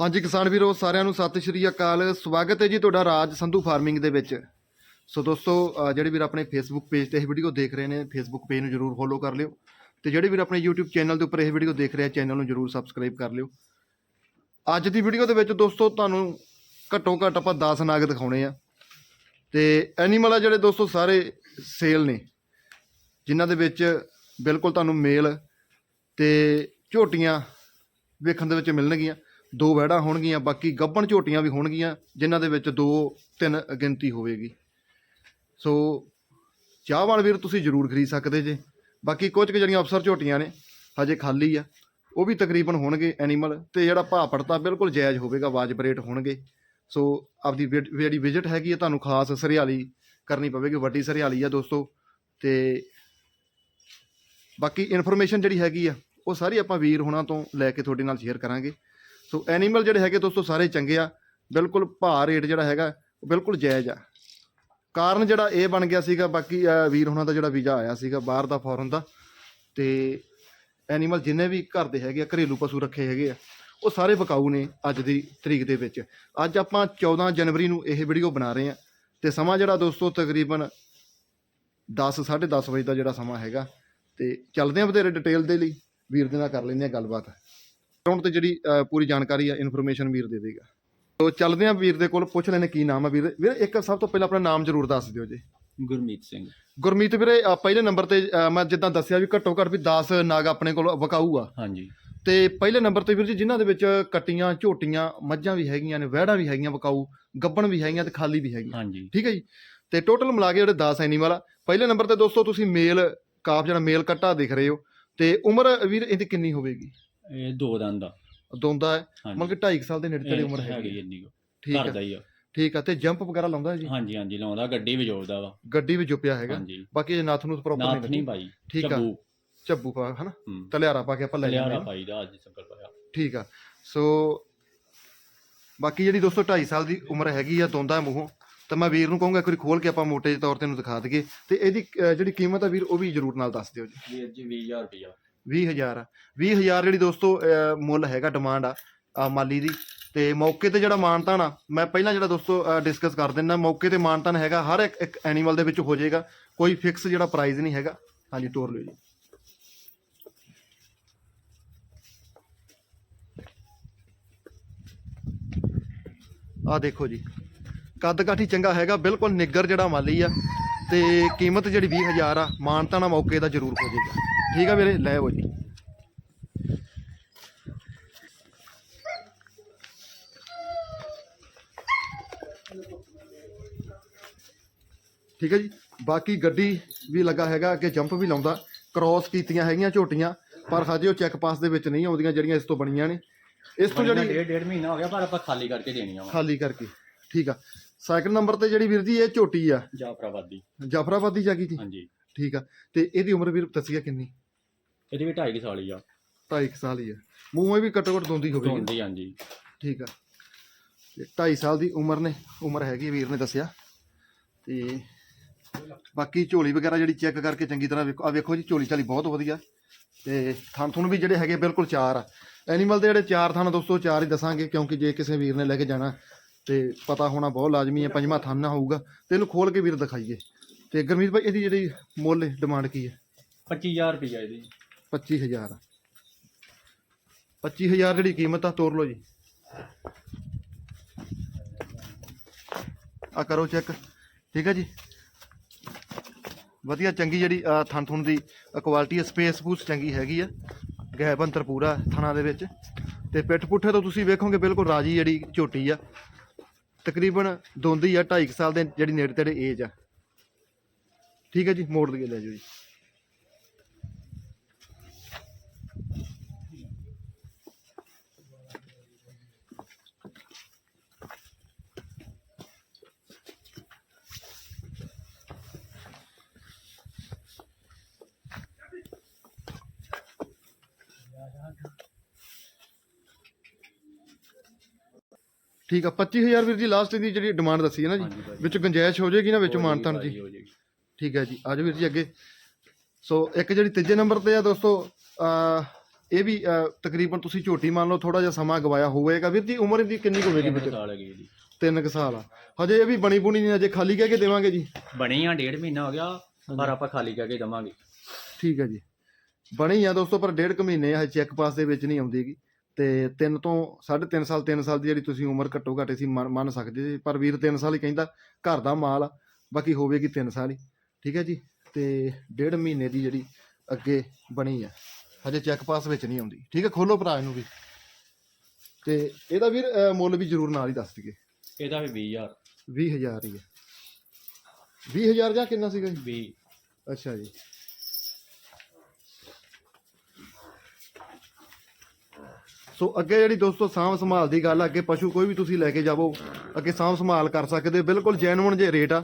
ਹਾਂਜੀ ਕਿਸਾਨ ਵੀਰੋ, ਸਾਰਿਆਂ ਨੂੰ ਸਤਿ ਸ਼੍ਰੀ ਅਕਾਲ। ਸਵਾਗਤ ਹੈ ਜੀ ਤੁਹਾਡਾ ਰਾਜ ਸੰਧੂ ਫਾਰਮਿੰਗ ਦੇ ਵਿੱਚ। ਸੋ ਦੋਸਤੋ ਅਹ ਜਿਹੜੇ ਵੀਰ ਆਪਣੇ ਫੇਸਬੁੱਕ ਪੇਜ ਤੇ ਇਹ ਵੀਡੀਓ ਦੇਖ ਰਹੇ ਨੇ ਫੇਸਬੁੱਕ ਪੇਜ ਨੂੰ ਜਰੂਰ ਫੋਲੋ ਕਰ ਲਿਓ। ਤੇ ਜਿਹੜੇ ਵੀਰ ਆਪਣੇ YouTube ਚੈਨਲ ਦੇ ਉੱਪਰ ਇਹ ਵੀਡੀਓ ਦੇਖ ਰਹੇ ਆ ਚੈਨਲ ਨੂੰ ਜਰੂਰ ਸਬਸਕ੍ਰਾਈਬ ਕਰ ਲਿਓ। ਅੱਜ ਦੀ ਵੀਡੀਓ ਦੇ ਵਿੱਚ ਦੋਸਤੋ, ਤੁਹਾਨੂੰ ਘੱਟੋ ਘੱਟ ਆਪਾਂ 10 ਨਾਗ ਦਿਖਾਉਣੇ ਆ। ਤੇ ਐਨੀਮਲ ਆ ਜਿਹੜੇ ਦੋਸਤੋ, ਸਾਰੇ ਸੇਲ ਨੇ। ਜਿਨ੍ਹਾਂ ਦੇ ਵਿੱਚ ਬਿਲਕੁਲ ਤੁਹਾਨੂੰ ਮੇਲ ਤੇ ਝੋਟੀਆਂ ਵੇਖਣ ਦੇ ਵਿੱਚ ਮਿਲਣਗੀਆਂ। ਦੋ ਵਹਿੜਾਂ ਹੋਣਗੀਆਂ, ਬਾਕੀ ਗੱਭਣ ਝੋਟੀਆਂ ਵੀ ਹੋਣਗੀਆਂ, ਜਿਨ੍ਹਾਂ ਦੇ ਵਿੱਚ ਦੋ ਤਿੰਨ ਗਿਣਤੀ ਹੋਵੇਗੀ। ਸੋ ਚਾਹਵਾਨ ਵੀਰ ਤੁਸੀਂ ਜ਼ਰੂਰ ਖਰੀਦ ਸਕਦੇ ਜੇ। ਬਾਕੀ ਕੁਝ ਕੁ ਜਿਹੜੀਆਂ ਅਫਸਰ ਝੋਟੀਆਂ ਨੇ, ਹਜੇ ਖਾਲੀ ਆ। ਉਹ ਵੀ ਤਕਰੀਬਨ ਹੋਣਗੇ ਐਨੀਮਲ ਤੇ ਜਿਹੜਾ ਭਾਅ ਪੜਤਾ ਬਿਲਕੁਲ ਜਾਇਜ਼ ਹੋਵੇਗਾ, ਵਾਜਬ ਰੇਟ ਹੋਣਗੇ। ਸੋ ਆਪਦੀ ਵਿ- ਜਿਹੜੀ ਵਿਜ਼ਿਟ ਹੈਗੀ ਆ, ਤੁਹਾਨੂੰ ਖਾਸ ਸਰਿਆਲੀ ਕਰਨੀ ਪਵੇਗੀ, ਵੱਡੀ ਸਰਿਆਲੀ ਆ ਦੋਸਤੋ। ਤੇ ਬਾਕੀ ਇਨਫੋਰਮੇਸ਼ਨ ਜਿਹੜੀ ਹੈਗੀ ਆ, ਉਹ ਸਾਰੀ ਆਪਾਂ ਵੀਰ ਹੁਣਾਂ ਤੋਂ ਲੈ ਕੇ ਤੁਹਾਡੇ ਨਾਲ ਸ਼ੇਅਰ ਕਰਾਂਗੇ। ਸੋ ਐਨੀਮਲ ਜਿਹੜੇ ਹੈਗੇ ਦੋਸਤੋ ਸਾਰੇ ਚੰਗੇ ਆ। ਬਿਲਕੁਲ ਭਾਅ ਰੇਟ ਜਿਹੜਾ ਹੈਗਾ ਬਿਲਕੁਲ ਜਾਇਜ਼ ਆ। ਕਾਰਨ ਜਿਹੜਾ ਇਹ ਬਣ ਗਿਆ ਸੀਗਾ, ਬਾਕੀ ਵੀਰ ਹੁਣਾਂ ਦਾ ਜਿਹੜਾ ਵੀਜ਼ਾ ਆਇਆ ਸੀਗਾ ਬਾਹਰ ਦਾ ਫੋਰਨ ਦਾ, ਤੇ ਐਨੀਮਲ ਜਿੰਨੇ ਵੀ ਘਰ ਦੇ ਹੈਗੇ ਆ, ਘਰੇਲੂ ਪਸ਼ੂ ਰੱਖੇ ਹੈਗੇ ਆ, ਉਹ ਸਾਰੇ ਵਿਕਾਊ ਨੇ ਅੱਜ ਦੀ ਤਰੀਕ ਦੇ ਵਿੱਚ। ਅੱਜ ਆਪਾਂ 14 ਜਨਵਰੀ ਨੂੰ ਇਹ ਵੀਡੀਓ ਬਣਾ ਰਹੇ ਆ, ਤੇ ਸਮਾਂ ਜਿਹੜਾ ਦੋਸਤੋ ਤਕਰੀਬਨ 10 10:30 ਵਜੇ ਦਾ ਜਿਹੜਾ ਸਮਾਂ ਹੈਗਾ, ਤੇ ਚੱਲਦੇ ਆ ਵਧੇਰੇ ਡਿਟੇਲ ਦੇ ਲਈ। ਵੀਰ ਦੇ ਨਾਲ ਕਰ ਲੈਂਦੇ ਆ ਗੱਲਬਾਤ। ਗਰਾਊਂਡ ਤੇ ਜਿਹੜੀ ਪੂਰੀ ਜਾਣਕਾਰੀ ਆ ਇਨਫੋਰਮੇਸ਼ਨ ਵੀਰ ਦੇ ਦੇਗਾ। ਤੋ ਚੱਲਦੇ ਆ ਵੀਰ ਦੇ ਕੋਲ ਪੁੱਛ ਲੈਣੇ ਕੀ ਨਾਮ ਆ ਵੀਰ ਵੀਰ ਇੱਕ ਸਭ ਤੋਂ ਪਹਿਲਾਂ ਆਪਣਾ ਨਾਮ ਜ਼ਰੂਰ ਦੱਸ ਦਿਓ ਜੀ। ਗੁਰਮੀਤ ਸਿੰਘ। ਗੁਰਮੀਤ ਵੀਰੇ ਪਹਿਲੇ ਨੰਬਰ ਤੇ ਮੈਂ ਜਿੱਦਾਂ ਦੱਸਿਆ ਵੀ ਘੱਟੋ ਘੱਟ ਵੀ 10 ਨਾਗ ਆਪਣੇ ਕੋਲ ਵਿਕਾਊ ਆ। ਹਾਂਜੀ। ਤੇ ਪਹਿਲੇ ਨੰਬਰ ਤੇ ਵੀਰ ਜੀ ਜਿਨ੍ਹਾਂ ਦੇ ਵਿੱਚ ਕਟੀਆਂ ਝੋਟੀਆਂ ਮੱਝਾਂ ਵੀ ਹੈਗੀਆਂ ਨੇ ਵਹਿੜਾਂ ਵੀ ਹੈਗੀਆਂ ਵਿਕਾਊ ਗੱਬਣ ਵੀ ਹੈਗੀਆਂ ਤੇ ਖਾਲੀ ਵੀ ਹੈਗੀਆਂ। ਹਾਂਜੀ। ਠੀਕ ਹੈ ਜੀ? ਤੇ ਟੋਟਲ ਮਿਲਾ ਕੇ ਜਿਹੜੇ 10 ਐਨੀਮਲ ਆ ਪਹਿਲੇ ਨੰਬਰ ਤੇ ਦੋਸਤੋ ਤੁਸੀਂ ਮੇਲ ਕਾਫ ਜਿਹੜਾ ਮੇਲ ਕੱਟਾ ਦਿਖ ਰਹੇ ਹੋ। ਤੇ ਉਮਰ ਵੀਰ ਇਹਦੀ ਕਿੰਨੀ ਹੋਵੇਗੀ? ਇਹ ਦੋ ਦੰਦ ਦਾ ਦੋਂਦਾ ਹੈ ਹਾਂਜੀ। ਮਤਲਬ ਕਿ 2.5 ਸਾਲ ਦੇ ਨੇੜੇ ਤੇੜੇ ਉਮਰ ਹੈਗੀ ਹੈ। ਇੰਨੀ ਕੁ। ਠੀਕ ਘਰ ਹੈ ਹੀ ਆ। ਠੀਕ ਆ ਤੇ ਜੰਪ ਵਗੈਰਾ ਲਾਉਂਦਾ ਹੈ ਜੀ? ਹਾਂਜੀ ਹਾਂਜੀ ਲਾਉਂਦਾ। ਗੱਡੀ ਵੀ ਜੋੜਦਾ ਵਾ। ਗੱਡੀ ਵੀ ਜੁਪਿਆ ਹੈਗਾ। ਹਾਂਜੀ। ਬਾਕੀ ਇਹ ਨਾਥ ਨੂੰ ਪ੍ਰੋਪਰ ਨਾਥ ਨਹੀਂ ਪਾਈ। ਠੀਕ ਆ। ਚੱਬੂ ਚੱਬੂ ਪਾ ਹਨਾ? ਹੂੰ। ਤਲਿਆਰਾ ਪਾ ਕੇ ਆਪਾਂ ਲੈ ਜਾਂਦੇ ਹਾਂ ਪਾਈ ਦਾ ਅੱਜ ਸੰਕਲ ਪਾਇਆ। ਠੀਕ ਆ। ਸੋ ਬਾਕੀ ਜਿਹੜੀ ਦੋਸਤੋ 2.5 ਸਾਲ ਦੀ ਉਮਰ ਹੈਗੀ ਆ ਦੋਂਦਾ ਮੂੰਹੋਂ ਤਾਂ ਮੈਂ ਵੀਰ ਨੂੰ ਕਹੂੰਗਾ ਇੱਕ ਵਾਰੀ ਖੋਲ ਕੇ ਆਪਾਂ ਮੋਟੇ ਜਿਹੇ ਤੌਰ ਤੇ ਇਹਨੂੰ ਦਿਖਾ ਦਈਏ। ਤੇ ਇਹਦੀ ਅਹ, ਜਿਹੜੀ ਕੀਮਤ ਆ ਵੀਰ ਉਹ ਵੀ ਜਰੂਰ ਨਾਲ ਦੱਸ ਦਿਓ ਜੀ। ਵੀਰ ਜੀ 20000 ਰੁਪਇਆ 20000 ਆ। 20000 ਜਿਹੜੀ ਦੋਸਤੋ ਮੁੱਲ ਹੈਗਾ ਡਿਮਾਂਡ ਆ ਮਾਲੀ ਦੀ। ਤੇ ਮੌਕੇ ਤੇ ਜਿਹੜਾ ਮਾਨਤਾਨ ਆ, ਮੈਂ ਪਹਿਲਾਂ ਜਿਹੜਾ ਦੋਸਤੋ ਡਿਸਕਸ ਕਰ ਦਿੰਦਾ ਮੌਕੇ ਤੇ ਮਾਨਤਾਨ ਹੈਗਾ, ਹਰ ਇੱਕ ਇੱਕ ਐਨੀਮਲ ਦੇ ਵਿੱਚ ਹੋ ਜਾਏਗਾ, ਕੋਈ ਫਿਕਸ ਜਿਹੜਾ ਪ੍ਰਾਈਸ ਨਹੀਂ ਹੈਗਾ। ਹਾਂਜੀ, ਤੋਰ ਲਿਓ ਜੀ। ਆ ਦੇਖੋ ਜੀ, ਕੱਦ ਕਾਠੀ ਚੰਗਾ ਹੈਗਾ, ਬਿਲਕੁਲ ਨਿੱਗਰ ਜਿਹੜਾ ਮਾਲੀ ਆ, ਤੇ ਕੀਮਤ ਜਿਹੜੀ 20000 ਆ ਮਾਨਤਾ ਮੌਕੇ ਦਾ ਜ਼ਰੂਰ ਹੋ ਜਾਏਗਾ। ਠੀਕ ਆ ਵੀਰੇ ਲੈ ਜੀ। ਠੀਕ ਹੈ ਜੀ ਬਾਕੀ ਗੱਡੀ ਵੀ ਲੱਗਾ ਹੈਗਾ ਅੱਗੇ ਜੰਪ ਵੀ ਲਾਉਂਦਾ ਕ੍ਰਾਸ ਕੀਤੀਆਂ ਹੈਗੀਆਂ ਝੋਟੀਆਂ ਪਰ ਹਜੇ ਉਹ ਚੈੱਕ ਪਾਸ ਦੇ ਵਿੱਚ ਨਹੀਂ ਆਉਂਦੀਆਂ ਜਿਹੜੀਆਂ ਇਸ ਤੋਂ ਬਣੀਆਂ ਨੇ। ਇਸ ਤੋਂ ਜਿਹੜੀ ਡੇਢ ਡੇਢ ਮਹੀਨਾ ਹੋ ਗਿਆ ਪਰ ਆਪਾਂ ਖਾਲੀ ਕਰਕੇ ਦੇਣੀਆਂ ਵਾ। ਖਾਲੀ ਕਰਕੇ। ਠੀਕ ਆ। ਸੈਕਿੰਡ ਨੰਬਰ ਤੇ ਜਿਹੜੀ ਵੀਰ ਜੀ ਇਹ ਝੋਟੀ ਆ। ਜਾਫਰਾਬਾਦੀ। ਜਾਫਰਾਬਾਦੀ ਜਾਗੀ ਜੀ ਹਾਂਜੀ। ਠੀਕ ਆ। ਤੇ ਇਹਦੀ ਉਮਰ ਵੀਰ ਦੱਸਿਆ ਕਿੰਨੀ? ਇਹਦੀ ਵੀ 2.5 ਸਾਲ ਹੀ ਆ। 2.5 ਸਾਲ ਹੀ ਆ। ਮੂੰਹੋਂ ਵੀ ਘੱਟੋ ਘੱਟ ਦੋਂਦੀ ਹੋਵੇਗੀ। ਦੋਂਦੀ ਹਾਂਜੀ। ਠੀਕ ਆ। ਤੇ 2.5 ਸਾਲ ਦੀ ਉਮਰ ਨੇ ਉਮਰ ਹੈਗੀ ਵੀਰ ਨੇ ਦੱਸਿਆ। ਤੇ ਬਾਕੀ ਝੋਲੀ ਵਗੈਰਾ ਜਿਹੜੀ ਚੈੱਕ ਕਰਕੇ ਚੰਗੀ ਤਰ੍ਹਾਂ ਵੇਖੋ। ਆ ਵੇਖੋ ਜੀ ਝੋਲੀ ਚਾਲੀ ਬਹੁਤ ਵਧੀਆ। ਤੇ ਥਣ ਥੁਣ ਵੀ ਜਿਹੜੇ ਹੈਗੇ ਬਿਲਕੁਲ ਚਾਰ ਆ। ਐਨੀਮਲ ਦੇ ਜਿਹੜੇ ਚਾਰ ਥਣ ਦੋਸਤੋ ਚਾਰ ਹੀ ਦੱਸਾਂਗੇ ਕਿਉਂਕਿ ਜੇ ਕਿਸੇ ਵੀਰ ਨੇ ਲੈ ਕੇ ਜਾਣਾ ਤੇ ਪਤਾ ਹੋਣਾ ਬਹੁਤ ਲਾਜ਼ਮੀ ਹੈ ਪੰਜਵਾਂ ਥਣ ਨਾ ਹੋਊਗਾ। ਤੇ ਇਹਨੂੰ ਖੋਲ ਕੇ ਵੀਰ ਦਿਖਾਈਏ। ਤੇ ਗੁਰਮੀਤ ਭਾਈ ਇਹਦੀ ਜਿਹੜੀ ਮੁੱਲ ਡਿਮਾਂਡ ਕੀ ਹੈ 25000 ਰੁਪਇਆ ਇਹਦੀ। 25000 25000 ਜਿਹੜੀ ਕੀਮਤ ਆ ਤੋਰ ਲਓ ਜੀ। ਆ ਕਰੋ ਚੈੱਕ ਠੀਕ ਹੈ ਜੀ? ਵਧੀਆ ਚੰਗੀ ਜਿਹੜੀ ਅਹ, ਥਣ ਥੁਣ ਦੀ ਕੁਆਲਿਟੀ ਹੈ ਸਪੇਸ ਪੂਸ ਚੰਗੀ ਹੈਗੀ ਆ। ਗੈਪ ਅੰਤਰ ਪੂਰਾ ਥਣਾ ਦੇ ਵਿੱਚ। ਤੇ ਪਿੱਠ ਪੁੱਠੇ ਤੋਂ ਤੁਸੀਂ ਵੇਖੋਗੇ ਬਿਲਕੁਲ ਰਾਜੀ ਜਿਹੜੀ ਝੋਟੀ ਆ। ਤਕਰੀਬਨ ਦੋਂਦੀ ਆ 2.5 ਸਾਲ ਦੇ ਜਿਹੜੀ ਨੇੜੇ ਤੇੜੇ ਏਜ ਆ। ਠੀਕ ਹੈ ਜੀ? ਮੋੜ ਲਈਏ ਲੈ ਜਾਓ ਜੀ। ਠੀਕ ਆ 25000 ਵੀਰ ਜੀ ਲਾਸਟ ਦੀ ਜਿਹੜੀ ਡਿਮਾਂਡ ਦੱਸੀ ਹੈ ਨਾ ਹਾਂਜੀ ਜੀ ਭਾਜੀ। ਵਿੱਚ ਗੁੰਜਾਇਸ਼ ਹੋ ਜਾਏਗੀ ਨਾ ਵਿੱਚ ਮਾਨਤਾਨ ਜੀ ਹੋ ਜਾਏਗੀ। ਠੀਕ ਹੈ ਜੀ ਆਜੋ ਵੀਰ ਜੀ ਅੱਗੇ। ਸੋ ਇੱਕ ਜਿਹੜੀ ਤੀਜੇ ਨੰਬਰ ਤੇ ਆ ਦੋਸਤੋ ਇਹ ਵੀ ਅਹ, ਤਕਰੀਬਨ ਤੁਸੀਂ ਝੋਟੀ ਮੰਨ ਲਓ ਥੋੜਾ ਜਿਹਾ ਸਮਾਂ ਗਵਾਇਆ ਹੋਵੇਗਾ। ਵੀਰ ਜੀ ਉਮਰ ਦੀ ਕਿੰਨੀ ਕੁ ਹੋਵੇਗੀ ਵੀਰ ਸਾਲ ਹੈਗੀ ਜੀ। ਤਿੰਨ ਕੁ ਸਾਲ ਆ। ਹਜੇ ਇਹ ਵੀ ਬਣੀ ਬੁਣੀ ਨਹੀਂ ਅਜੇ ਖਾਲੀ ਕਹਿ ਕੇ ਦੇਵਾਂਗੇ ਜੀ। ਬਣੀ ਆ ਡੇਢ ਮਹੀਨਾ ਹੋ ਗਿਆ ਪਰ ਆਪਾਂ ਖਾਲੀ ਕਰਕੇ ਦਵਾਂਗੇ। ਠੀਕ ਹੈ ਜੀ। ਬਣੀ ਆ ਦੋਸਤੋ ਪਰ ਡੇਢ ਕੁ ਮਹੀਨੇ ਹਜੇ ਚੈੱਕ ਪਾਸ ਦੇ ਵਿੱਚ ਨਹੀਂ ਆਉਂਦੀਗੀ ਤੇ 3 ਤੋਂ 3.5 ਸਾਲ 3 ਸਾਲ ਦੀ ਜਿਹੜੀ ਤੁਸੀਂ ਉਮਰ ਘੱਟੋ ਘੱਟ ਸੀ ਮੰਨ ਸਕਦੇ ਜੀ ਪਰ ਵੀਰ 3 ਸਾਲ ਹੀ ਕਹਿੰਦਾ ਘਰ ਦਾ ਮਾਲ ਆ ਬਾਕੀ ਹੋਵੇਗੀ 3 ਸਾਲ ਹੀ ਠੀਕ ਹੈ ਜੀ? ਤੇ ਡੇਢ ਮਹੀਨੇ ਦੀ ਜਿਹੜੀ ਅੱਗੇ ਬਣੀ ਆ ਹਜੇ ਚੈੱਕ ਪਾਸ ਵਿੱਚ ਨਹੀਂ ਆਉਂਦੀ ਠੀਕ ਹੈ? ਖੋਲੋ ਭਰਾ ਇਹਨੂੰ ਵੀ। ਤੇ ਇਹਦਾ ਵੀਰ ਮੁੱਲ ਵੀ ਜ਼ਰੂਰ ਨਾਲ ਹੀ ਦੱਸ ਦਈਏ। ਇਹਦਾ ਵੀ 20000 20000 ਹੀ ਹੈ। 20000 ਜਾਂ ਕਿੰਨਾ ਸੀਗਾ ਜੀ? 20 ਅੱਛਾ ਜੀ। ਸੋ ਅੱਗੇ ਜਿਹੜੀ ਦੋਸਤੋ ਸਾਂਭ ਸੰਭਾਲ ਦੀ ਗੱਲ ਆ, ਅੱਗੇ ਪਸ਼ੂ ਕੋਈ ਵੀ ਤੁਸੀਂ ਲੈ ਕੇ ਜਾਵੋ ਅੱਗੇ ਸਾਂਭ ਸੰਭਾਲ ਕਰ ਸਕਦੇ ਹੋ। ਬਿਲਕੁਲ ਜੈਨੂਨ ਜੇ ਰੇਟ ਆ।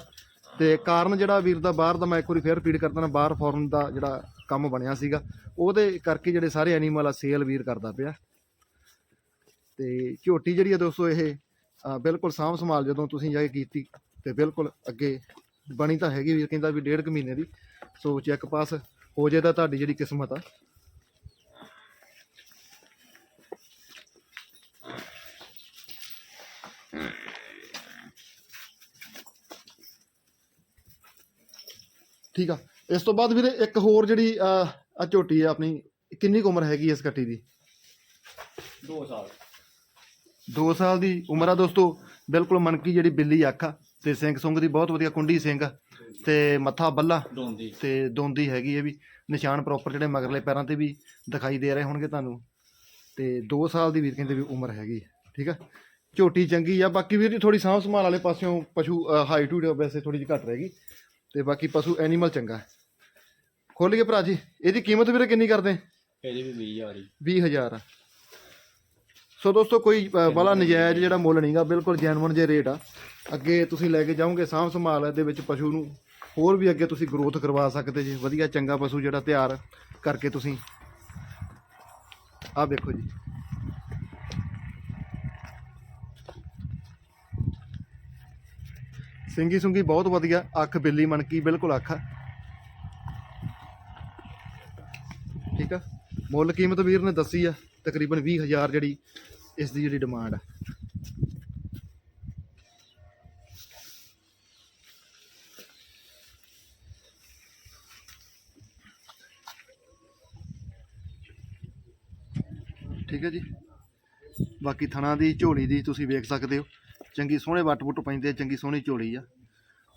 ਤੇ ਕਾਰਨ ਜਿਹੜਾ ਵੀਰ ਦਾ ਬਾਹਰ ਦਾ ਮੈਂ ਇੱਕ ਵਾਰੀ ਫੇਰ ਰਿਪੀਟ ਕਰਦਾ ਨਾ ਬਾਹਰ ਫੋਰਨ ਦਾ ਜਿਹੜਾ ਕੰਮ ਬਣਿਆ ਸੀਗਾ ਉਹਦੇ ਕਰਕੇ ਜਿਹੜੇ ਸਾਰੇ ਐਨੀਮਲ ਆ ਸੇਲ ਵੀਰ ਕਰਦਾ ਪਿਆ। ਤੇ ਝੋਟੀ ਜਿਹੜੀ ਆ ਦੋਸਤੋ ਇਹ ਬਿਲਕੁਲ ਸਾਂਭ ਸੰਭਾਲ ਜਦੋਂ ਤੁਸੀਂ ਜਾ ਕੇ ਕੀਤੀ ਤੇ ਬਿਲਕੁਲ ਅੱਗੇ ਬਣੀ ਤਾਂ ਹੈਗੀ ਵੀਰ ਕਹਿੰਦਾ ਵੀ ਡੇਢ ਕੁ ਮਹੀਨੇ ਦੀ। ਸੋ ਚੈੱਕ ਪਾਸ ਹੋ ਜੇ ਤਾਂ ਤੁਹਾਡੀ ਜਿਹੜੀ ਕਿਸਮਤ ਆ ਠੀਕ ਆ। ਇਸ ਤੋਂ ਬਾਅਦ ਵੀਰੇ ਇੱਕ ਹੋਰ ਜਿਹੜੀ ਆ ਝੋਟੀ ਆ ਆਪਣੀ ਕਿੰਨੀ ਉਮਰ ਹੈਗੀ ਇਸ ਕੱਟੀ ਦੀ? 2 ਸਾਲ। 2 ਸਾਲ ਦੀ ਉਮਰ ਆ ਦੋਸਤੋ। ਬਿਲਕੁਲ ਮਨਕੀ ਜਿਹੜੀ ਬਿੱਲੀ ਅੱਖ ਆ। ਤੇ ਸਿੰਘ ਸੁੰਗ ਦੀ ਬਹੁਤ ਵਧੀਆ ਕੁੰਡੀ ਸਿੰਘ ਤੇ ਮੱਥਾ ਬੱਲਾ। ਦੋਂਦੀ। ਤੇ ਦੋਂਦੀ ਹੈਗੀ ਇਹ ਵੀ। ਨਿਸ਼ਾਨ ਪ੍ਰੋਪਰ ਜਿਹੜੇ ਮਗਰਲੇ ਪੈਰਾਂ ਤੇ ਵੀ ਦਿਖਾਈ ਦੇ ਰਹੇ ਹੋਣਗੇ ਤੁਹਾਨੂੰ। ਤੇ 2 ਸਾਲ ਦੀ ਵੀਰ ਕਹਿੰਦੇ ਵੀ ਉਮਰ ਹੈਗੀ ਠੀਕ ਆ। ਝੋਟੀ ਚੰਗੀ ਆ। ਬਾਕੀ ਵੀਰ ਜੀ ਥੋੜੀ ਸਾਂਭ ਸੰਭਾਲ ਵਾਲੇ ਪਾਸਿਓਂ ਪਸ਼ੂ ਹਾਈਟ ਹੂਟ ਵੈਸੇ ਥੋੜੀ ਜਿਹੀ ਘੱਟ ਰਹੇਗੀ ਤੇ ਬਾਕੀ ਪਸ਼ੂ ਐਨੀਮਲ ਚੰਗਾ ਹੈ। ਖੋਲੀਏ ਭਰਾ ਜੀ ਇਹਦੀ ਕੀਮਤ ਵੀਰੇ ਕਿੰਨੀ ਕਰਦੇ? ਇਹਦੀ ਵੀ 20000 ਹੀ 20000 ਸੋ ਦੋਸਤੋ ਕੋਈ ਬੜਾ ਨਜਾਇਜ਼ ਜਿਹੜਾ ਮੁੱਲ ਨਹੀਂਗਾ ਬਿਲਕੁਲ ਜੈਨੂਨ ਜੇ ਰੇਟ ਆ। ਅੱਗੇ ਤੁਸੀਂ ਲੈ ਕੇ ਜਾਓਗੇ ਸਾਂਭ ਸੰਭਾਲ ਦੇ ਵਿੱਚ ਪਸ਼ੂ ਨੂੰ ਹੋਰ ਵੀ ਅੱਗੇ ਤੁਸੀਂ ਗਰੋਥ ਕਰਵਾ ਸਕਦੇ ਜੀ। ਵਧੀਆ ਚੰਗਾ ਪਸ਼ੂ ਜਿਹੜਾ ਤਿਆਰ ਕਰਕੇ ਤੁਸੀਂ। ਆਹ ਦੇਖੋ ਜੀ। ਸਿੰਗੀ ਸੁੰਗੀ ਬਹੁਤ ਵਧੀਆ, ਅੱਖ ਬਿੱਲੀ ਮਣਕੀ, ਬਿਲਕੁਲ ਅੱਖ। ਆ ਠੀਕ ਆ? ਮੁੱਲ ਕੀਮਤ ਵੀਰ ਨੇ ਦੱਸੀ ਆ, ਤਕਰੀਬਨ 20000 ਜਿਹੜੀ ਇਸ ਦੀ ਜਿਹੜੀ ਡਿਮਾਂਡ ਆ। ਠੀਕ ਹੈ ਜੀ? ਬਾਕੀ ਥਣਾ ਦੀ, ਝੋਲੀ ਦੀ ਤੁਸੀਂ ਵੇਖ ਸਕਦੇ ਹੋ। ਚੰਗੀ ਸੋਹਣੇ ਵੱਟ ਵੁੱਟ ਪੈਂਦੇ ਆ ਚੰਗੀ ਸੋਹਣੀ ਝੋਲੀ ਆ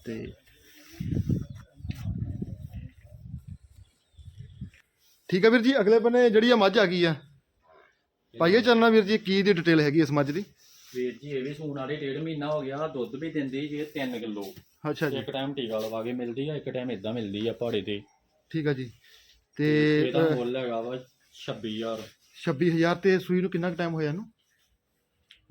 ਤੇ ਠੀਕ ਆ ਵੀਰ ਜੀ ਅਗਲੇ ਬੰਨੇ ਜਿਹੜੀ ਆ ਮੱਝ ਆ ਗਈ ਆ। ਪਾਈਏ ਚੱਲਣਾ ਵੀਰ ਜੀ ਕੀ ਦੀ ਡਿਟੇਲ ਹੈਗੀ ਇਸ ਮੱਝ ਦੀ? ਵੀਰ ਜੀ ਇਹ ਵੀ ਸੂਣ ਵਾਲੀ ਡੇਢ ਮਹੀਨਾ ਹੋ ਗਿਆ ਦੁੱਧ ਵੀ ਦਿੰਦੀ ਜੇ 3 ਕਿਲੋ। ਅੱਛਾ ਜੀ। ਇੱਕ ਟਾਈਮ ਟੀਕਾ ਲਵਾ ਕੇ ਮਿਲਦੀ ਆ ਇੱਕ ਟਾਈਮ ਇਦਾਂ ਮਿਲਦੀ ਆ ਪਹਾੜੇ ਤੇ। ਠੀਕ ਆ ਜੀ। ਤੇ ਇਹਦਾ ਮੁੱਲ ਹੈਗਾ ਵਾ 26000 26000 ਤੇ ਸੂਈ ਨੂੰ ਕਿੰਨਾ ਕੁ ਟਾਈਮ ਹੋਇਆ ਇਹਨੂੰ?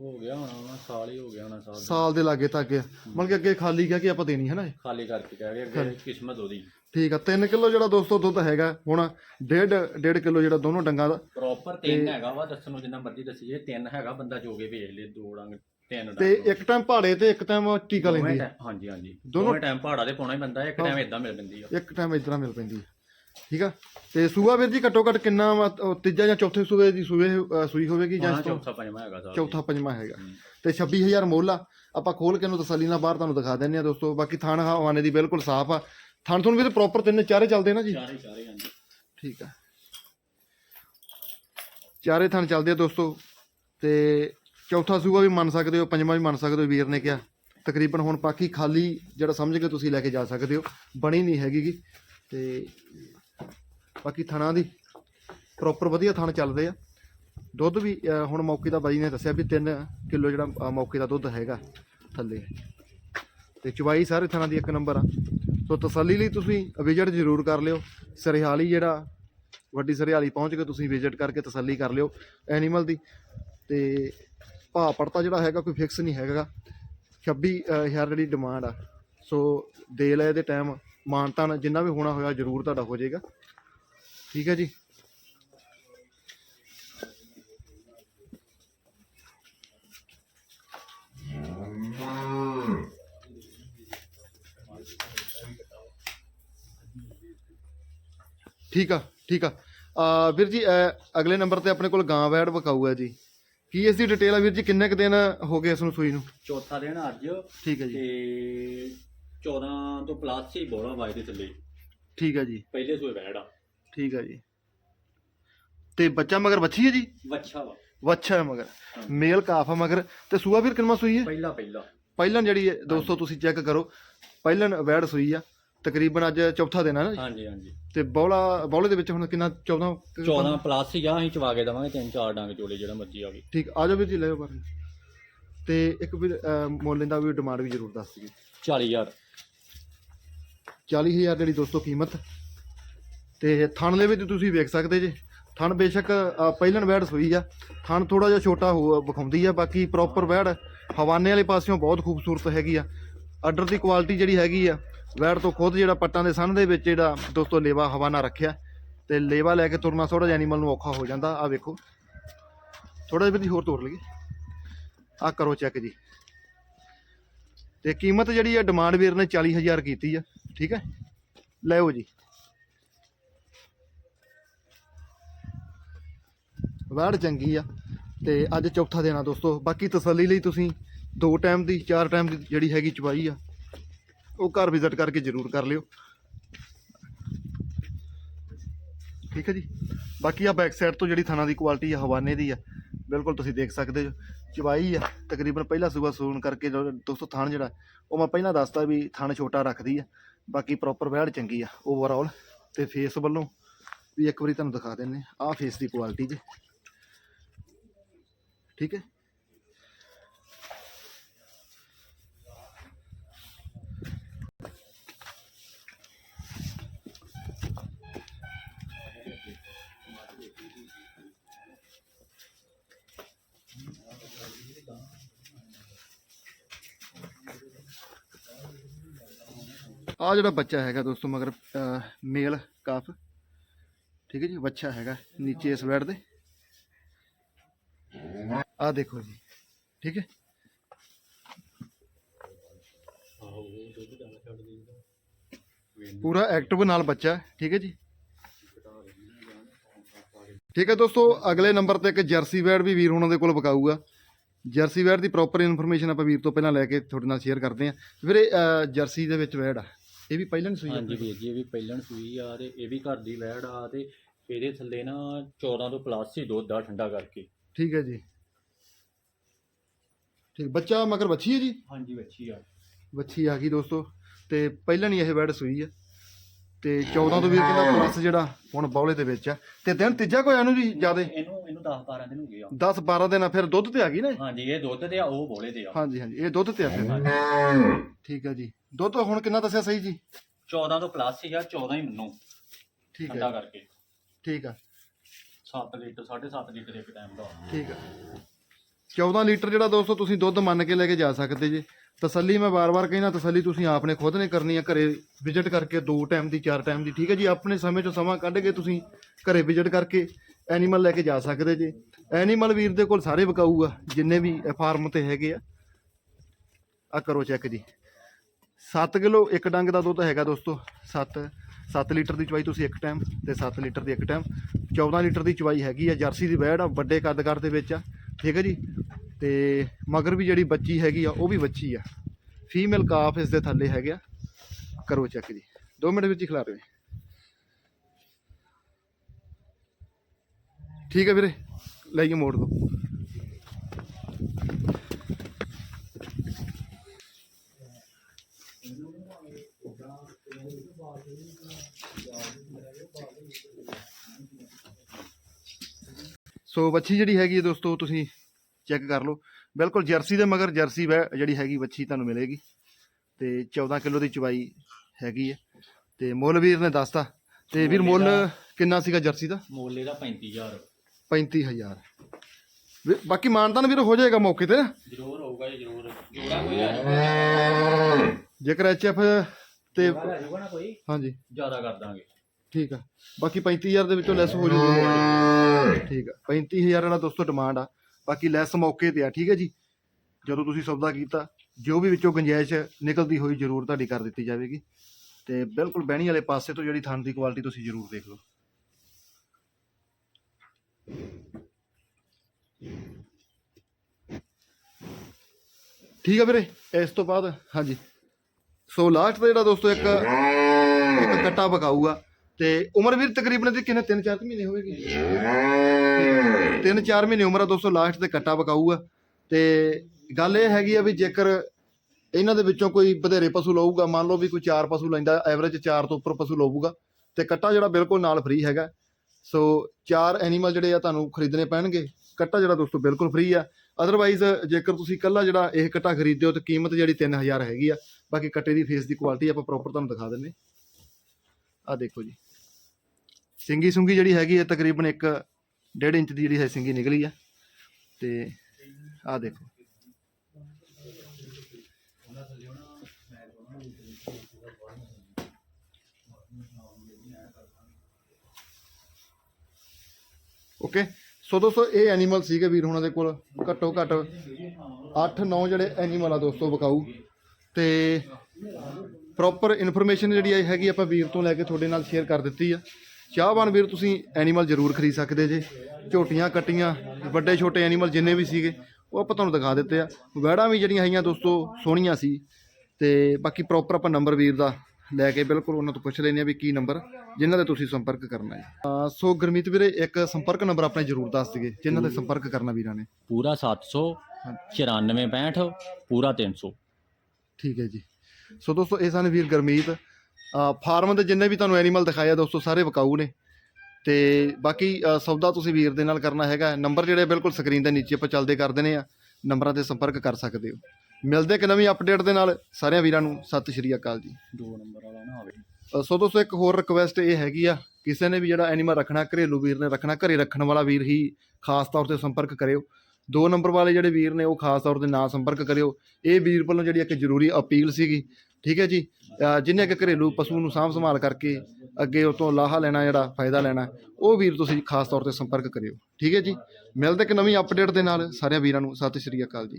ਹੋ ਗਿਆ ਹੋਣਾ ਵਾ, ਸਾਲ ਹੀ ਹੋ ਗਿਆ ਹੋਣਾ ਸਾਲ ਸਾਲ ਦੇ ਲਾਗੇ ਤੱਕ ਮਤਲਬ ਕਿ ਅੱਗੇ ਖਾਲੀ ਕਹਿ ਕੇ ਆਪਾਂ ਦੇਣੀ ਹੈ ਨਾ ਇਹ? ਖਾਲੀ ਕਰਕੇ ਕਹਿ ਗਏ ਅੱਗੇ ਕਿਸਮਤ ਉਹਦੀ। ਠੀਕ ਆ 3 ਕਿਲੋ ਜਿਹੜਾ ਦੋਸਤੋ ਦੁੱਧ ਹੈਗਾ ਹੁਣ ਡੇਢ ਡੇਢ ਕਿਲੋ ਜਿਹੜਾ ਦੋਨੋਂ ਡੰਗਾਂ ਦਾ। ਪ੍ਰੋਪਰ ਤਿੰਨ ਹੈਗਾ ਵਾ ਦੱਸਣ ਨੂੰ ਜਿੰਨਾ ਮਰਜ਼ੀ ਦੱਸੀਏ ਤਿੰਨ ਹੈਗਾ ਬੰਦਾ ਜੋ ਕੇ ਵੇਚ ਲੇ ਦੋ ਡੰਗ ਤਿੰਨ ਤੇ ਇੱਕ ਟਾਈਮ ਪਹਾੜੇ ਤੇ ਇੱਕ ਟਾਈਮ ਟੀਕਾ ਦੋਵੇਂ ਲੈਂਦੀ ਹਾਂਜੀ ਹਾਂਜੀ। ਦੋਨੋਂ- ਦੋਵੇਂ ਟਾਈਮ ਪਹਾੜਾ ਦੇ ਪਾਉਣਾ ਹੀ ਬੰਦਾ ਇੱਕ ਟਾਈਮ ਇਦਾਂ ਮਿਲ ਪੈਂਦੀ ਆ। ਇੱਕ ਟਾਈਮ ਇਦਾਂ ਮਿਲ ਪੈਂਦੀ ਆ। ਠੀਕ ਆ? ਤੇ ਸੂਆ ਵੀਰ ਜੀ ਘੱਟੋ ਘੱਟ ਕਿੰਨਾ ਵਾ, ਉਹ ਤੀਜਾ ਜਾਂ ਚੌਥੇ ਸੂਏ ਦੀ ਸੂਏ ਅ, ਸੂਈ ਹੋਵੇਗੀ ਜਾਂ ਹਾਂ ਇਸ ਤੋਂ? ਚੌਥਾ ਪੰਜਵਾਂ ਹੈਗਾ ਚੌਥਾ ਪੰਜਵਾਂ ਹੈਗਾ। ਤੇ 26000 ਮੁੱਲ ਆ। ਆਪਾਂ ਖੋਲ ਕੇ ਇਹਨੂੰ ਤਸੱਲੀ ਨਾਲ ਬਾਹਰ ਤੁਹਾਨੂੰ ਦਿਖਾ ਦਿੰਨੇ ਆ ਦੋਸਤੋ। ਬਾਕੀ ਥਣ ਹਵਾਨੇ ਦੀ ਬਿਲਕੁਲ ਸਾਫ਼ ਆ। ਥਣ ਤੁਹਾਨੂੰ ਵੀ ਤੇ ਪ੍ਰੋਪਰ ਤਿੰਨ ਚਾਰੇ ਚੱਲਦੇ ਨਾ ਜੀ? ਚਾਰੇ ਚਾਰੇ ਹਾਂਜੀ। ਠੀਕ ਆ। ਚਾਰੇ ਥਣ ਚੱਲਦੇ ਆ ਦੋਸਤੋ। ਤੇ ਚੌਥਾ ਸੂਆ ਵੀ ਮੰਨ ਸਕਦੇ ਹੋ ਪੰਜਵਾਂ ਵੀ ਮੰਨ ਸਕਦੇ ਹੋ ਵੀਰ ਨੇ ਕਿਹਾ। ਤਕਰੀਬਨ ਹੁਣ ਬਾਕੀ ਖਾਲੀ ਜਿਹੜਾ ਸਮਝ ਕੇ ਤੁਸੀਂ ਲੈ ਕੇ ਜਾ ਸਕਦੇ ਹੋ ਬਣੀ ਨਹੀਂ ਹੈਗੀਗੀ ਤੇ ਬਾਕੀ ਥਣਾ ਦੀ ਪ੍ਰੋਪਰ ਵਧੀਆ ਥਣ ਚੱਲਦੇ ਆ। ਦੁੱਧ ਵੀ ਹੁਣ ਮੌਕੇ ਦਾ ਬਾਈ ਨੇ ਦੱਸਿਆ ਵੀ 3 ਕਿਲੋ ਜਿਹੜਾ ਮੌਕੇ ਦਾ ਦੁੱਧ ਹੈਗਾ ਥੱਲੇ। ਤੇ ਚਵਾਈ ਸਾਰੇ ਥਾਂ ਦੀ ਇੱਕ ਨੰਬਰ ਆ। ਸੋ ਤਸੱਲੀ ਲਈ ਤੁਸੀਂ ਵਿਜ਼ਿਟ ਜ਼ਰੂਰ ਕਰ ਲਿਓ। ਸਰਹਾਲੀ ਜਿਹੜਾ, ਵੱਡੀ ਸਰਹਾਲੀ ਪਹੁੰਚ ਕੇ ਤੁਸੀਂ ਵਿਜ਼ਿਟ ਕਰਕੇ ਤਸੱਲੀ ਕਰ ਲਿਓ ਐਨੀਮਲ ਦੀ। ਤੇ ਭਾਅ ਪੜਤਾ ਜਿਹੜਾ ਹੈਗਾ ਕੋਈ ਫਿਕਸ ਨਹੀਂ ਹੈਗਾ। 26 ਹਜ਼ਾਰ ਜਿਹੜੀ ਡਿਮਾਂਡ ਆ। ਸੋ ਦੇ ਲੈ ਦੇ ਟਾਈਮ ਮਾਨਤਾਨ ਜਿੰਨਾ ਵੀ ਹੋਣਾ ਹੋਇਆ ਜ਼ਰੂਰ ਤੁਹਾਡਾ ਹੋ ਜਾਏਗਾ। ਠੀਕ ਹੈ ਜੀ। ਠੀਕ ਆ ਠੀਕ ਆ। ਆ ਵੀਰ ਜੀ ਅਗਲੇ ਨੰਬਰ ਤੇ ਆਪਣੇ ਕੋਲ ਗਾਂ ਵੈੜ ਵਿਕਾਊ ਹੈ ਜੀ। ਕੀ ਇਸ ਦੀ ਡਿਟੇਲ ਆ ਵੀਰ ਜੀ? ਕਿੰਨੇ ਕੁ ਦਿਨ ਹੋ ਗਏ ਇਸ ਨੂੰ ਸੂਈ ਨੂੰ? ਚੌਥਾ ਦਿਨ ਅੱਜ। ਠੀਕ ਹੈ ਜੀ। ਤੇ 14 ਤੋਂ ਪਲੱਸ ਹੀ ਬੋਲਾ ਵਾਇਦੇ ਥੱਲੇ। ਠੀਕ ਹੈ ਜੀ। ਪਹਿਲੇ ਸੂਏ ਵੈੜ ਆ। ਠੀਕ ਹੈ ਜੀ। ਤੇ ਬੱਚਾ ਮਗਰ ਬੱਚੀ ਹੈ ਜੀ? ਵੱਛਾ ਵਾ। ਵੱਛਾ ਹੈ। ਮਗਰ ਮੇਲ ਕਾਫ ਹੈ ਮਗਰ। ਤੇ ਸੂਆ ਵੀਰ ਕਿੰਨਾ ਸੂਈ ਹੈ? ਪਹਿਲਾ ਪਹਿਲਾ। ਪਹਿਲਾਂ ਜਿਹੜੀ ਹੈ ਦੋਸਤੋ ਤੁਸੀਂ ਚੈੱਕ ਕਰੋ। ਪਹਿਲਾਂ ਵੈੜ ਸੂਈ ਆ। ਤਕਰੀਬਨ ਅੱਜ ਚੌਥਾ ਦਿਨ ਹੈ ਨਾ ਜੀ। ਹਾਂਜੀ ਹਾਂਜੀ। ਤੇ ਬੌਲਾ ਬੌਲੇ ਦੇ ਵਿੱਚ ਹੁਣ ਕਿੰਨਾ 14 14 ਪਲੱਸ ਆ ਅਸੀਂ ਚਵਾ ਕੇ ਦਵਾਂਗੇ ਤਿੰਨ ਚਾਰ ਡੰਗ ਚੋਲੇ ਜਿਹੜਾ ਮਰਜ਼ੀ ਆਵੇ ਠੀਕ ਆ ਜਾਓ ਵੀਰ ਜੀ ਲੈ ਜਾਓ ਬਾਹਰ। ਤੇ ਇੱਕ ਵੀਰ ਅਹ, ਮੁੱਲ ਦਾ ਵੀ ਡਿਮਾਂਡ ਵੀ ਜ਼ਰੂਰ ਦੱਸ ਦਿਓ। 40000 40000 ਜਿਹੜੀ ਦੋਸਤੋ ਕੀਮਤ। ਤੇ ਥਣ ਦੇ ਵਿੱਚ ਤੁਸੀਂ ਵੇਖ ਸਕਦੇ ਜੇ। ਥਣ ਬੇਸ਼ੱਕ ਅ, ਪਹਿਲਣ ਵੈੜ ਸੋਈ ਆ। ਥਣ ਥੋੜਾ ਜਿਹਾ ਛੋਟਾ ਹੋ ਵਿਖਾਉਂਦੀ ਆ ਬਾਕੀ ਪ੍ਰੋਪਰ ਵੈੜ ਹਵਾਨੇ ਵਾਲੇ ਪਾਸਿਓਂ ਬਹੁਤ ਖੂਬਸੂਰਤ ਹੈਗੀ ਆ। ਆਰਡਰ ਦੀ ਕੁਆਲਿਟੀ ਜਿਹੜੀ ਹੈਗੀ ਆ ਵੈੜ ਤੋਂ ਖੁਦ ਜਿਹੜਾ ਪੱਟਾਂ ਦੇ ਸਣ ਦੇ ਵਿੱਚ ਜਿਹੜਾ ਦੋਸਤੋ ਲੇਵਾ ਹਵਾਨਾ ਰੱਖਿਆ। ਤੇ ਲੇਵਾ ਲੈ ਕੇ ਤੁਰਨਾ ਥੋੜਾ ਜਿਹਾ ਐਨੀਮਲ ਨੂੰ ਔਖਾ ਹੋ ਜਾਂਦਾ ਆ ਵੇਖੋ। ਥੋੜਾ ਜਿਹਾ ਵੀ ਹੋਰ ਤੋੜ ਲਈਏ। ਆ ਕਰੋ ਚੈੱਕ ਜੀ। ਤੇ ਕੀਮਤ ਜਿਹੜੀ ਆ ਡਿਮਾਂਡ ਵੀਰ ਨੇ 40000 ਕੀਤੀ ਆ ਠੀਕ ਹੈ ਲੈਓ ਜੀ। ਵਾੜ ਚੰਗੀ ਆ। ਤੇ ਅੱਜ ਚੌਥਾ ਦਿਨ ਆ ਦੋਸਤੋ। ਬਾਕੀ ਤਸੱਲੀ ਲਈ ਤੁਸੀਂ ਦੋ ਟਾਈਮ ਦੀ, ਚਾਰ ਟਾਈਮ ਦੀ ਜਿਹੜੀ ਹੈਗੀ ਚਵਾਈ ਆ, ਉਹ ਘਰ ਵਿਜ਼ਿਟ ਕਰਕੇ ਜ਼ਰੂਰ ਕਰ ਲਿਓ। ਠੀਕ ਹੈ ਜੀ? ਬਾਕੀ ਆ ਬੈਕ ਸਾਈਡ ਤੋਂ ਜਿਹੜੀ ਥਾਣਾ ਦੀ ਕੁਆਲਿਟੀ ਆ, ਹਵਾਨੇ ਦੀ ਆ। ਬਿਲਕੁਲ ਤੁਸੀਂ ਦੇਖ ਸਕਦੇ ਹੋ। ਚਵਾਈ ਆ, ਤਕਰੀਬਨ ਪਹਿਲਾ ਸੂਬਾ ਸੂਣ ਕਰਕੇ ਜੋ ਦੋਸਤੋ ਥਾਣ ਜਿਹੜਾ, ਉਹ ਮੈਂ ਪਹਿਲਾਂ ਦੱਸਤਾ ਵੀ ਥਣ ਛੋਟਾ ਰੱਖਦੀ ਆ। ਬਾਕੀ ਪ੍ਰੋਪਰ ਵੈੜ ਚੰਗੀ ਆ ਓਵਰਆਲ ਤੇ ਫੇਸ ਵੱਲੋਂ ਵੀ ਇੱਕ ਵਾਰੀ ਤੁਹਾਨੂੰ ਦਿਖਾ ਦਿੰਨੇ ਆ। ਫੇਸ ਦੀ ਕੁਆਲਿਟੀ ਜੇ। ਠੀਕ ਹੈ ਆ ਜਿਹੜਾ ਬੱਚਾ ਹੈਗਾ ਦੋਸਤੋ ਮਗਰ ਅਹ, ਮੇਲ ਕਾਫ ਠੀਕ ਹੈ ਜੀ ਬੱਚਾ ਹੈਗਾ ਨੀਚੇ ਇਸ ਬੈਡ ਦੇ ਆ ਦੇਖੋ ਜੀ ਠੀਕ ਹੈ? ਪੂਰਾ ਐਕਟਿਵ ਨਾਲ ਬੱਚਾ ਠੀਕ ਹੈ ਜੀ? ਠੀਕ ਹੈ ਦੋਸਤੋ ਅਗਲੇ ਨੰਬਰ ਤੇ ਇੱਕ ਜਰਸੀ ਵੈੜ ਵੀ ਵੀਰ ਉਹਨਾਂ ਦੇ ਕੋਲ ਵਿਕਾਊਗਾ। ਜਰਸੀ ਵੈੜ ਦੀ ਪ੍ਰੋਪਰ ਇਨਫੋਰਮੇਸ਼ਨ ਆਪਾਂ ਵੀਰ ਤੋਂ ਪਹਿਲਾਂ ਲੈ ਕੇ ਤੁਹਾਡੇ ਨਾਲ ਸ਼ੇਅਰ ਕਰਦੇ ਹਾਂ। ਵੀਰੇ ਅਹ, ਜਰਸੀ ਦੇ ਵਿੱਚ ਵੈੜ ਆ। ਇਹ ਵੀ ਪਹਿਲਾਂ ਸੂਈ ਹਾਂਜੀ ਵੀਰ ਜੀ ਇਹ ਵੀ ਪਹਿਲਣ ਸੂਈ ਆ ਤੇ ਇਹ ਵੀ ਘਰ ਦੀ ਵੈੜ ਆ ਤੇ ਇਹਦੇ ਥੱਲੇ ਨਾ 14 ਤੋਂ ਪਲੱਸ ਹੀ ਦੁੱਧ ਆ ਠੰਡਾ ਕਰਕੇ। ਠੀਕ ਹੈ ਜੀ। ਠੀਕ ਬੱਚਾ ਮਗਰ ਬੱਚੀ ਹੈ ਜੀ? ਹਾਂਜੀ ਵੱਛੀ ਆ। ਬੱਚੀ ਆ ਗਈ ਦੋਸਤੋ ਤੇ ਪਹਿਲਾਂ ਨਹੀਂ ਇਹ ਬੈਡ ਸੂਈ ਆ। ਤੇ 14 ਤੋਂ ਵੀ ਕਹਿੰਦਾ ਪਲੱਸ ਜਿਹੜਾ ਹੁਣ ਬੌਲੇ ਦੇ ਵਿੱਚ ਆ। ਤੇ ਦਿਨ ਤੀਜਾ ਕੋਈ ਇਹਨੂੰ ਜੀ ਜਿਆਦੇ? ਇਹਨੂੰ ਇਹਨੂੰ 10 12 ਦਿਨ ਹੋ ਗਏ ਆ। 10 12 ਦਿਨ ਆ ਫਿਰ ਦੁੱਧ ਤੇ ਆ ਗਈ ਨਾ ਇਹ? ਹਾਂਜੀ ਇਹ ਦੁੱਧ ਤੇ ਆ ਉਹ ਬੋਲੇ ਤੇ ਆ। ਹਾਂਜੀ ਹਾਂਜੀ ਇਹ ਦੁੱਧ ਤੇ ਆ ਫਿਰ। ਠੀਕ ਹੈ ਜੀ। ਦੁੱਧ ਹੁਣ ਕਿੰਨਾ ਦੱਸਿਆ ਸਹੀ ਜੀ? 14 ਤੋਂ ਪਲੱਸ ਹੀ ਆ 14 ਹੀ ਮੰਨੋ। ਠੀਕ ਠੰਡਾ ਹੈ ਕਰਕੇ। ਠੀਕ ਆ। 7 ਲੀਟਰ 7.5 ਲੀਟਰ ਇੱਕ ਟਾਈਮ ਦਾ। ਠੀਕ ਆ। 14 ਲੀਟਰ ਜਿਹੜਾ ਦੋਸਤੋ ਤੁਸੀਂ ਦੁੱਧ ਮੰਨ ਕੇ ਲੈ ਕੇ ਜਾ ਸਕਦੇ ਜੀ। ਤਸੱਲੀ ਮੈਂ ਵਾਰ-ਵਾਰ ਕਹਿੰਦਾ, ਤਸੱਲੀ ਤੁਸੀਂ ਆਪਨੇ ਖੁਦ ਨੇ ਕਰਨੀ ਆ, ਘਰੇ ਵਿਜ਼ਿਟ ਕਰਕੇ ਦੋ ਟਾਈਮ ਦੀ, ਚਾਰ ਟਾਈਮ ਦੀ, ਠੀਕ ਹੈ ਜੀ? ਆਪਣੇ ਸਮੇਂ ਚੋਂ ਸਮਾਂ ਕੱਢ ਕੇ ਤੁਸੀਂ ਘਰੇ ਵਿਜ਼ਿਟ ਕਰਕੇ ਐਨੀਮਲ ਲੈ ਕੇ ਜਾ ਸਕਦੇ ਜੀ। ਐਨੀਮਲ ਵੀਰ ਦੇ ਕੋਲ ਸਾਰੇ ਵਿਕਾਊ ਆ, ਜਿੰਨੇ ਵੀ ਫਾਰਮ ਤੇ ਹੈਗੇ ਆ। ਆ ਕਰੋ ਚੈੱਕ ਜੀ। 7 ਕਿਲੋ ਇੱਕ ਡੰਗ ਦਾ ਦੁੱਧ ਹੈਗਾ ਦੋਸਤੋ 7 7 ਲੀਟਰ ਦੀ ਚਵਾਈ ਤੁਸੀਂ ਇੱਕ ਟਾਈਮ ਤੇ 7 ਲੀਟਰ ਦੀ ਇੱਕ ਟਾਈਮ 14 ਲੀਟਰ ਦੀ ਚਵਾਈ ਹੈਗੀ ਆ, ਜਰਸੀ ਦੀ ਵੈੜ ਆ, ਵੱਡੇ ਕੱਦ-ਕਰ ਦੇ ਵਿੱਚ ਆ। ਠੀਕ ਹੈ ਜੀ? ਤੇ ਮਗਰ ਵੀ ਜਿਹੜੀ ਬੱਚੀ ਹੈਗੀ ਆ, ਉਹ ਵੀ ਬੱਚੀ ਆ। ਫੀਮੇਲ ਕਾਫ ਇਸ ਦੇ ਥੱਲੇ ਹੈਗੇ ਆ। ਕਰੋ ਚੈੱਕ ਜੀ। 2 ਮਿੰਟ ਵਿੱਚ ਹੀ ਖਿਲਾ ਰਹੇ ਠੀਕ ਹੈ ਵੀਰੇ? ਲਈਏ ਮੋੜ ਦੋ। ਸੋ ਬੱਚੀ ਜਿਹੜੀ ਹੈਗੀ ਹੈ ਦੋਸਤੋ ਤੁਸੀਂ ਚੈੱਕ ਕਰ ਲਓ। ਬਿਲਕੁਲ ਜਰਸੀ ਦੇ ਮਗਰ ਜਰਸੀ ਵੈ ਜਿਹੜੀ ਹੈਗੀ ਬੱਚੀ ਤੁਹਾਨੂੰ ਮਿਲੇਗੀ। ਤੇ 14 ਕਿਲੋ ਦੀ ਚਵਾਈ ਹੈਗੀ ਹੈ। ਤੇ ਮੁੱਲ ਵੀਰ ਨੇ ਦੱਸਤਾ। ਤੇ ਵੀਰ ਮੁੱਲ ਕਿੰਨਾ ਸੀਗਾ ਜਰਸੀ ਦਾ? ਮੋਲੇ ਦਾ 35000 35000 ਵੀ- ਬਾਕੀ ਮਾਨਤਾਨ ਵੀਰ ਹੋ ਜਾਏਗਾ ਮੌਕੇ ਤੇ। ਜ਼ਰੂਰ ਹੋਊਗਾ ਜੀ ਜ਼ਰੂਰ। ਜੋੜਾ ਕੋਈ ਜੇਕਰ ਐਚਐਫ ਤੇ ਹਾਂਜੀ। ਜ਼ਿਆਦਾ ਕਰ ਦਾਂਗੇ। ਠੀਕ ਆ। ਬਾਕੀ 35000 ਦੇ ਵਿੱਚੋਂ ਲੈਸ ਹੋ ਜੂਗੀ ਠੀਕ ਆ। 35000 ਵਾਲਾ ਦੋਸਤੋ ਡਿਮਾਂਡ ਆ। ਬਾਕੀ ਲੈਸ ਮੌਕੇ ਤੇ ਆ ਠੀਕ ਹੈ ਜੀ? ਜਦੋਂ ਤੁਸੀਂ ਸੌਦਾ ਕੀਤਾ ਜੋ ਵੀ ਵਿੱਚੋਂ ਗੁੰਜਾਇਸ਼ ਨਿਕਲਦੀ ਹੋਈ ਜ਼ਰੂਰ ਤੁਹਾਡੀ ਕਰ ਦਿੱਤੀ ਜਾਵੇਗੀ। ਤੇ ਬਿਲਕੁਲ ਬਹਿਣੀ ਵਾਲੇ ਪਾਸੇ ਤੋਂ ਜਿਹੜੀ ਥਣ ਦੀ ਕੁਆਲਿਟੀ ਤੁਸੀਂ ਜ਼ਰੂਰ ਦੇਖ ਲਓ। ਠੀਕ ਆ ਵੀਰੇ ਇਸ ਤੋਂ ਬਾਅਦ ਹਾਂਜੀ। ਸੋ ਲਾਸਟ ਦਾ ਜਿਹੜਾ ਦੋਸਤੋ ਇੱਕ ਇੱਕ ਕੱਟਾ ਪਕਾਊਗਾ। ਤੇ ਉਮਰ ਵੀਰ ਤਕਰੀਬਨ ਦੀ ਕਿੰਨੇ 3-4 ਮਹੀਨੇ ਹੋਵੇਗੀ 3-4 ਮਹੀਨੇ ਉਮਰ ਆ ਦੋਸਤੋ ਲਾਸਟ ਤੇ ਕੱਟਾ ਪਕਾਊਗਾ। ਤੇ ਗੱਲ ਇਹ ਹੈਗੀ ਆ ਵੀ ਜੇਕਰ ਇਹਨਾਂ ਦੇ ਵਿੱਚੋਂ ਕੋਈ ਬਧੇਰੇ ਪਸ਼ੂ ਲਊਗਾ ਮੰਨ ਲਓ ਵੀ ਕੋਈ 4 ਪਸ਼ੂ ਲੈਂਦਾ ਐਵਰੇਜ 4 ਤੋਂ ਉੱਪਰ ਪਸ਼ੂ ਲਊਗਾ ਤੇ ਕੱਟਾ ਜਿਹੜਾ ਬਿਲਕੁਲ ਨਾਲ ਫ੍ਰੀ ਹੈਗਾ। ਸੋ ਚਾਰ ਐਨੀਮਲ ਜਿਹੜੇ ਆ ਤੁਹਾਨੂੰ ਖਰੀਦਣੇ ਪੈਣਗੇ ਕੱਟਾ ਜਿਹੜਾ ਦੋਸਤੋ ਬਿਲਕੁਲ ਫ੍ਰੀ ਆ। ਅਦਰਵਾਈਜ਼ ਜੇਕਰ ਤੁਸੀਂ ਇਕੱਲਾ ਜਿਹੜਾ ਇਹ ਕੱਟਾ ਖਰੀਦਦੇ ਹੋ ਤੇ ਕੀਮਤ ਜਿਹੜੀ 3000 ਹੈਗੀ ਆ। ਬਾਕੀ ਕੱਟੇ ਦੀ ਫੇਸ ਦੀ ਕੁਆਲਿਟੀ ਆਪਾਂ ਪ੍ਰੋਪਰ ਤੁਹਾਨੂੰ ਦਿਖਾ ਦਿੰਨੇ ਆ ਦੇਖੋ ਜੀ। ਸਿੰਗੀ ਸੁੰਗੀ ਜਿਹੜੀ ਹੈਗੀ ਹੈ ਤਕਰੀਬਨ 1 1.5 ਇੰਚ ਦੀ ਜਿਹੜੀ ਹੈ ਸਿੰਗੀ ਨਿਕਲੀ ਆ। ਤੇ ਆ ਦੇਖੋ। ਓਕੇ ਸੋ ਦੋਸਤੋ, ਇਹ ਐਨੀਮਲ ਸੀਗੇ ਵੀਰ ਹੁਣਾਂ ਦੇ ਕੋਲ। ਘੱਟੋ ਘੱਟ 8-9 ਜਿਹੜੇ ਐਨੀਮਲ ਆ ਦੋਸਤੋ ਵਿਕਾਊ ਤੇ ਪ੍ਰੋਪਰ ਇਨਫੋਰਮੇਸ਼ਨ ਜਿਹੜੀ ਆ ਹੈਗੀ ਆਪਾਂ ਵੀਰ ਤੋਂ ਲੈ ਕੇ ਤੁਹਾਡੇ ਨਾਲ ਸ਼ੇਅਰ ਕਰ ਦਿੱਤੀ ਆ। ਚਾਹਵਾਨ ਵੀਰ ਤੁਸੀਂ ਐਨੀਮਲ ਜ਼ਰੂਰ ਖਰੀਦ ਸਕਦੇ ਜੇ। ਝੋਟੀਆਂ ਕੱਟੀਆਂ ਵੱਡੇ ਛੋਟੇ ਐਨੀਮਲ ਜਿੰਨੇ ਵੀ ਸੀਗੇ ਉਹ ਆਪਾਂ ਤੁਹਾਨੂੰ ਦਿਖਾ ਦਿੱਤੇ ਆ। ਵੈੜਾਂ ਵੀ ਜਿਹੜੀਆਂ ਹੈਗੀਆਂ ਦੋਸਤੋ ਸੋਹਣੀਆਂ ਸੀ। ਤੇ ਬਾਕੀ ਪ੍ਰੋਪਰ ਆਪਾਂ ਨੰਬਰ ਵੀਰ ਦਾ ਲੈ ਕੇ ਬਿਲਕੁਲ ਉਹਨਾਂ ਤੋਂ ਪੁੱਛ ਲੈਂਦੇ ਆ ਵੀ ਕੀ ਨੰਬਰ ਜਿਨ੍ਹਾਂ ਦੇ ਤੁਸੀਂ ਸੰਪਰਕ ਕਰਨਾ ਹੈ। ਸੋ ਗੁਰਮੀਤ ਵੀਰੇ ਇੱਕ ਸੰਪਰਕ ਨੰਬਰ ਆਪਣੇ ਜ਼ਰੂਰ ਦੱਸ ਦਿਗੇ ਜਿਨ੍ਹਾਂ ਦੇ ਸੰਪਰਕ ਕਰਨਾ ਵੀਰਾਂ ਨੇ। ਪੂਰਾ 700 94 65 ਪੂਰਾ 300 ਠੀਕ ਹੈ ਜੀ। ਸੋ ਦੋਸਤੋ ਇਹ ਸਨ ਵੀਰ ਗਰਮੀਤ। ਫਾਰਮ ਦੇ ਜਿੰਨੇ ਵੀ ਤੁਹਾਨੂੰ ਐਨੀਮਲ ਦਿਖਾਏ ਆ ਦੋਸਤੋ ਸਾਰੇ ਵਿਕਾਊ ਨੇ। ਤੇ ਬਾਕੀ ਸੌਦਾ ਤੁਸੀਂ ਵੀਰ ਦੇ ਨਾਲ ਕਰਨਾ ਹੈਗਾ। ਨੰਬਰ ਜਿਹੜੇ ਬਿਲਕੁਲ ਸਕਰੀਨ ਦੇ ਨੀਚੇ ਆਪਾਂ ਚੱਲਦੇ ਕਰ ਦਿੰਦੇ ਆ। ਨੰਬਰਾਂ ਤੇ ਸੰਪਰਕ ਕਰ ਸਕਦੇ ਹੋ। ਮਿਲਦੇ ਇੱਕ ਨਵੀਂ ਅਪਡੇਟ ਦੇ ਨਾਲ। ਸਾਰਿਆਂ ਵੀਰਾਂ ਨੂੰ ਸਤਿ ਸ਼੍ਰੀ ਅਕਾਲ ਜੀ। ਦੋ ਨੰਬਰ ਵਾਲਾ ਨਾ ਅ, ਸੋ ਦੋਸਤੋ ਇੱਕ ਹੋਰ ਰਿਕੁਐਸਟ ਇਹ ਹੈਗੀ ਆ। ਕਿਸੇ ਨੇ ਵੀ ਜਿਹੜਾ ਐਨੀਮਲ ਰੱਖਣਾ ਘਰੇਲੂ ਵੀਰ ਨੇ ਰੱਖਣਾ ਘਰੇ ਰੱਖਣ ਵਾਲਾ ਵੀਰ ਹੀ ਖਾਸ ਤੌਰ ਤੇ ਸੰਪਰਕ ਕਰਿਓ। ਦੋ ਨੰਬਰ ਵਾਲੇ ਜਿਹੜੇ ਵੀਰ ਨੇ ਉਹ ਖਾਸ ਤੌਰ ਤੇ ਨਾ ਸੰਪਰਕ ਕਰਿਓ। ਇਹ ਵੀਰ ਵੱਲੋਂ ਜਿਹੜੀ ਇੱਕ ਜ਼ਰੂਰੀ ਅਪੀਲ ਸੀਗੀ ਠੀਕ ਹੈ ਜੀ। ਜਿੰਨੇ ਜਿਹਨੇ ਕਿ ਘਰੇਲੂ ਪਸ਼ੂ ਨੂੰ ਸਾਂਭ ਸੰਭਾਲ ਕਰਕੇ ਅੱਗੇ ਉਹ ਤੋਂ ਲਾਹਾ ਲੈਣਾ, ਜਿਹੜਾ ਫਾਇਦਾ ਲੈਣਾ, ਉਹ ਵੀਰ ਤੁਸੀਂ ਖਾਸ ਤੌਰ ਤੇ ਸੰਪਰਕ ਕਰਿਓ। ਠੀਕ ਹੈ ਜੀ। ਮਿਲਦੇ ਇੱਕ ਨਵੀਂ ਅਪਡੇਟ ਦੇ ਨਾਲ, ਸਾਰਿਆਂ ਵੀਰਾਂ ਨੂੰ ਸਤਿ ਸ਼੍ਰੀ ਅਕਾਲ ਜੀ।